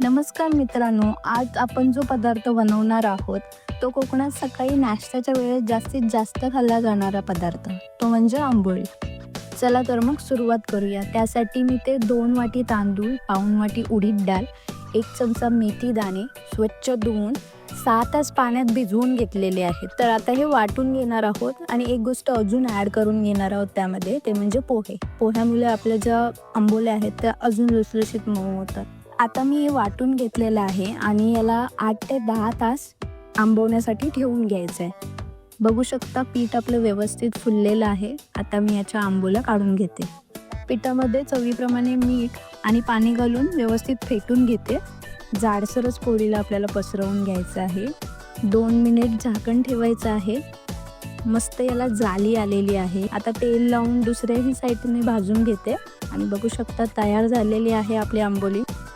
नमस्कार मित्रांनो आज आपण जो पदार्थ बनवणार आहोत तो कोकणात सकाळी नाश्त्याच्या वेळेत जास्तीत जास्त खाल्ला जाणारा पदार्थ तो म्हणजे आंबोळी. चला तर मग सुरुवात करूया. त्यासाठी मी ते दोन वाटी तांदूळ पाऊण वाटी उडीद डाळ एक चमचा मेथी दाणे स्वच्छ धुवून सहा तास पाण्यात भिजवून घेतलेले आहेत. तर आता हे वाटून घेणार आहोत आणि एक गोष्ट अजून ॲड करून घेणार आहोत त्यामध्ये ते म्हणजे पोहे. पोह्यामुळे आपल्या ज्या आंबोल्या आहेत त्या अजून लुसलुशीत मऊ होतात. आता मी हे वाटून घेतलेलं आहे आणि याला आठ ते दहा तास आंबवण्यासाठी ठेवून घ्यायचं आहे. बघू शकता पीठ आपलं व्यवस्थित फुललेलं आहे. आता मी याच्या आंबोला काढून घेते. पिठामध्ये चवीप्रमाणे मीठ आणि पाणी घालून व्यवस्थित फेटून घेते. जाडसरच पोळीला आपल्याला पसरवून घ्यायचं आहे. दोन मिनिट झाकण ठेवायचं आहे. मस्त याला जाली आलेली आहे. आता तेल लावून दुसऱ्याही साईडने भाजून घेते. आणि बघू शकता तयार झालेली आहे आपली आंबोली.